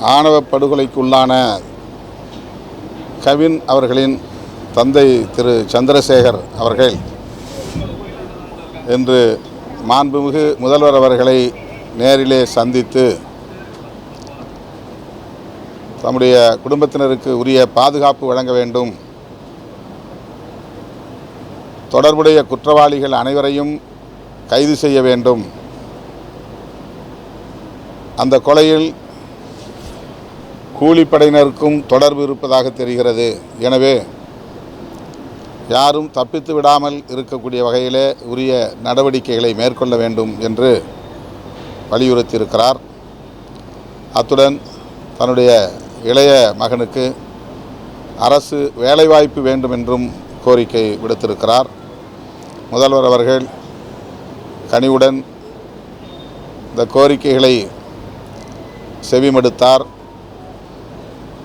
ஆணவ படுகொலைக்குள்ளான கவின் அவர்களின் தந்தை திரு சந்திரசேகர் அவர்கள் என்று மாண்புமிகு முதல்வர் அவர்களை நேரிலே சந்தித்து தம்முடைய குடும்பத்தினருக்கு உரிய பாதுகாப்பு வழங்க வேண்டும். தொடர்புடைய குற்றவாளிகள் அனைவரையும் கைது செய்ய வேண்டும். அந்த கொலையில் கூலிப்படையினருக்கும் தொடர்பு இருப்பதாக தெரிகிறது. எனவே யாரும் தப்பித்து விடாமல் இருக்கக்கூடிய வகையிலே உரிய நடவடிக்கைகளை மேற்கொள்ள வேண்டும் என்று வலியுறுத்தியிருக்கிறார். அத்துடன் தன்னுடைய இளைய மகனுக்கு அரசு வேலைவாய்ப்பு வேண்டும் என்றும் கோரிக்கை விடுத்திருக்கிறார். முதல்வர் அவர்கள் கனிவுடன் இந்த கோரிக்கைகளை செவிமடுத்தார்.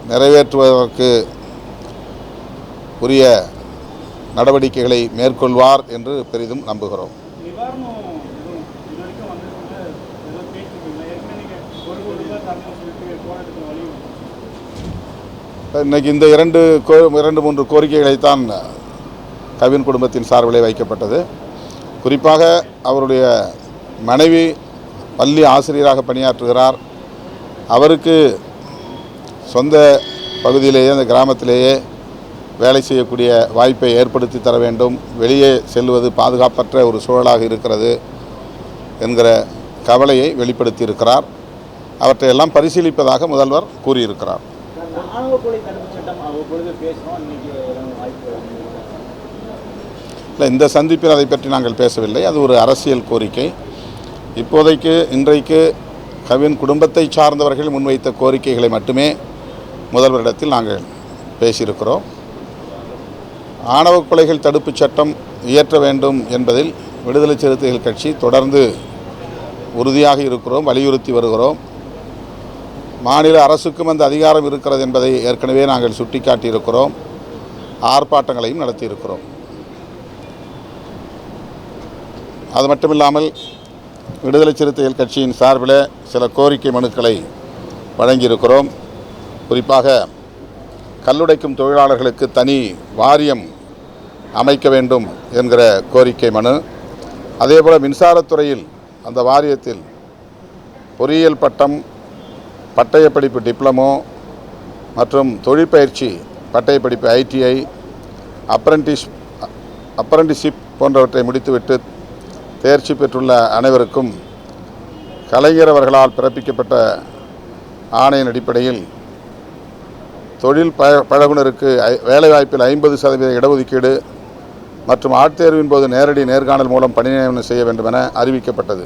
நிறைவேற்றுவதற்கு உரிய நடவடிக்கைகளை மேற்கொள்வார் என்று பெரிதும் நம்புகிறோம். நிவாரணம் இன்னைக்கு இந்த இரண்டு கோ இரண்டு மூன்று கோரிக்கைகளைத்தான் கவின் குடும்பத்தின் சார்பிலே வைக்கப்பட்டது. குறிப்பாக அவருடைய மனைவி பள்ளி ஆசிரியராக பணியாற்றுகிறார். அவருக்கு சொந்த பகுதியிலேயே அந்த கிராமத்திலேயே வேலை செய்யக்கூடிய வாய்ப்பை ஏற்படுத்தி தர வேண்டும். வெளியே செல்வது பாதுகாப்பற்ற ஒரு சூழலாக இருக்கிறது என்கிற கவலையை வெளிப்படுத்தி இருக்கிறார் அவற்றையெல்லாம் பரிசீலிப்பதாக முதல்வர் கூறியிருக்கிறார். இல்லை இந்த சந்திப்பில் அதை பற்றி நாங்கள் பேசவில்லை. அது ஒரு அரசியல் கோரிக்கை. இப்போதைக்கு இன்றைக்கு கவின் குடும்பத்தை சார்ந்தவர்கள் முன்வைத்த கோரிக்கைகளை மட்டுமே முதல்வரிடத்தில் நாங்கள் பேசியிருக்கிறோம். ஆணவ கொலைகள் தடுப்புச் சட்டம் இயற்ற வேண்டும் என்பதில் விடுதலை சிறுத்தைகள் கட்சி தொடர்ந்து உறுதியாக இருக்கிறோம் வலியுறுத்தி வருகிறோம். மாநில அரசுக்கும் அந்த அதிகாரம் இருக்கிறது என்பதை ஏற்கனவே நாங்கள் சுட்டிக்காட்டியிருக்கிறோம். ஆர்ப்பாட்டங்களையும் நடத்தியிருக்கிறோம். அது மட்டும் இல்லாமல் விடுதலை சிறுத்தைகள் கட்சியின் சார்பில் சில கோரிக்கை மனுக்களை வழங்கியிருக்கிறோம். குறிப்பாக கல்லுடைக்கும் தொழிலாளர்களுக்கு தனி வாரியம் அமைக்க வேண்டும் என்கிற கோரிக்கை மனு. அதேபோல் மின்சாரத்துறையில் அந்த வாரியத்தில் பொறியியல் பட்டம் பட்டயப்படிப்பு டிப்ளமோ மற்றும் தொழிற்பயிற்சி பட்டயப்படிப்பு ஐடிஐ அப்ரண்டிஸ் அப்ரண்டிஷிப் போன்றவற்றை முடித்துவிட்டு தேர்ச்சி பெற்றுள்ள அனைவருக்கும் கலைஞரவர்களால் பிறப்பிக்கப்பட்ட ஆணையின் அடிப்படையில் தொழில் ப பழகுனருக்கு ஐ- வேலைவாய்ப்பில் ஐம்பது சதவீத இடஒதுக்கீடு மற்றும் ஆட்தேர்வின் போது நேரடி நேர்காணல் மூலம் பணி நியமனம் செய்ய வேண்டும் என அறிவிக்கப்பட்டது.